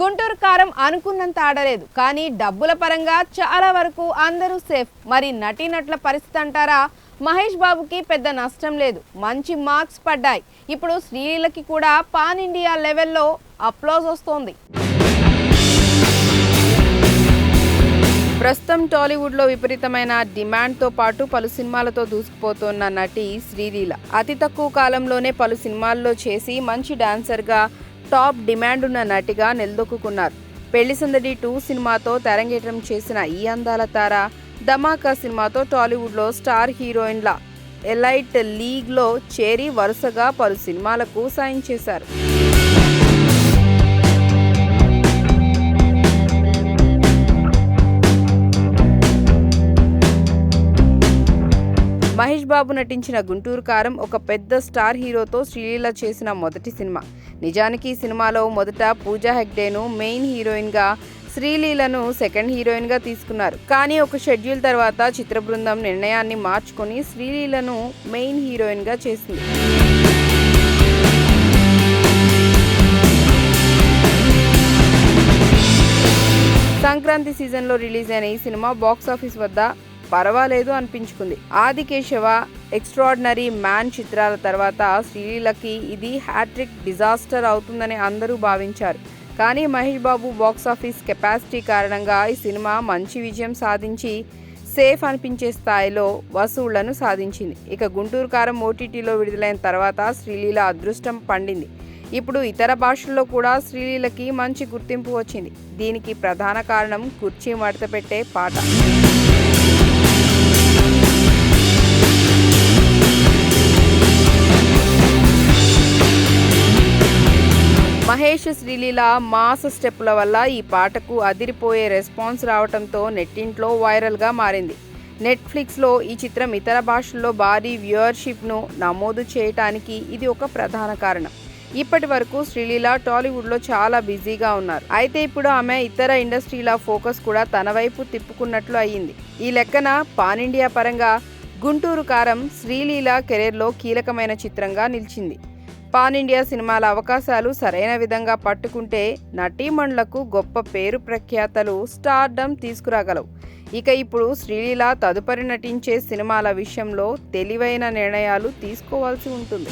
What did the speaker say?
గుంటూరు కారం అనుకున్నంత ఆడలేదు. కానీ డబ్బుల పరంగా చాలా వరకు అందరూ సేఫ్. మరి నటీనటుల పరిస్థితి అంటారా? మహేష్ బాబుకి పెద్ద నష్టం లేదు. మంచి మార్క్స్ పడ్డాయి. ఇప్పుడు శ్రీలీలకి కూడా పాన్ ఇండియా లెవెల్లో అప్లోజ్ వస్తోంది. ప్రస్తుతం టాలీవుడ్లో విపరీతమైన డిమాండ్తో పాటు పలు సినిమాలతో దూసుకుపోతున్న నటి శ్రీలీల. అతి తక్కువ కాలంలోనే పలు సినిమాల్లో చేసి మంచి డాన్సర్గా టాప్ డిమాండ్ ఉన్న నటిగా నిలదొక్కున్నారు పెళ్ళి సందడి టూ సినిమాతో తెరంగేట్రం చేసిన ఈ అందాల తార ధమాకా సినిమాతో టాలీవుడ్లో స్టార్ హీరోయిన్ల ఎలైట్ లీగ్లో చేరి వరుసగా పలు సినిమాలకు సాయం చేశారు. మహేష్ బాబు నటించిన గుంటూరు కారం ఒక పెద్ద స్టార్ హీరోతో శ్రీలీల చేసిన మొదటి సినిమా. నిజానికి ఈ సినిమాలో మొదట పూజా హెగ్డేను మెయిన్ హీరోయిన్గా శ్రీలీలను సెకండ్ హీరోయిన్గా తీసుకున్నారు. కానీ ఒక షెడ్యూల్ తర్వాత చిత్ర బృందం నిర్ణయాన్ని మార్చుకొని శ్రీలీలను మెయిన్ హీరోయిన్గా చేసింది. సంక్రాంతి సీజన్లో రిలీజ్ అయిన ఈ సినిమా బాక్స్ ఆఫీస్ వద్ద పర్వాలేదు అనిపించుకుంది. ఆది కేశవ ఎక్స్ట్రాడినరీ మ్యాన్ చిత్రాల తర్వాత శ్రీలీలకి ఇది హ్యాట్రిక్ డిజాస్టర్ అవుతుందని అందరూ భావించారు. కానీ Mahesh Babu box office capacity కారణంగా ఈ సినిమా మంచి విజయం సాధించి సేఫ్ అనిపించే స్థాయిలో వసూళ్ళను సాధించింది. ఇక గుంటూరు కారం ఓటీటీలో విడుదలైన తర్వాత శ్రీలీల అదృష్టం పండింది. ఇప్పుడు ఇతర భాషల్లో కూడా శ్రీలీలకి మంచి గుర్తింపు వచ్చింది. దీనికి ప్రధాన కారణం కుర్చీ మడత పెట్టే పాట. మహేష్ శ్రీలీల మాస్ స్టెప్పుల వల్ల ఈ పాటకు అదిరిపోయే రెస్పాన్స్ రావడంతో నెట్టింట్లో వైరల్గా మారింది. నెట్ఫ్లిక్స్లో ఈ చిత్రం ఇతర భాషల్లో భారీ వ్యూయర్షిప్ను నమోదు చేయటానికి ఇది ఒక ప్రధాన కారణం. ఇప్పటి వరకు శ్రీలీల టాలీవుడ్లో చాలా బిజీగా ఉన్నారు. అయితే ఇప్పుడు ఆమె ఇతర ఇండస్ట్రీల ఫోకస్ కూడా తన వైపు తిప్పుకున్నట్లు అయ్యింది. ఈ లెక్కన పాన్ ఇండియా పరంగా గుంటూరు కారం శ్రీలీల కెరీర్లో కీలకమైన చిత్రంగా నిలిచింది. పాన్ ఇండియా సినిమాల అవకాశాలు సరైన విధంగా పట్టుకుంటే నటీమణులకు గొప్ప పేరు ప్రఖ్యాతలు స్టార్డమ్ తీసుకురాగలవు. ఇక ఇప్పుడు శ్రీలీల తదుపరి నటించే సినిమాల విషయంలో తెలివైన నిర్ణయాలు తీసుకోవాల్సి ఉంటుంది.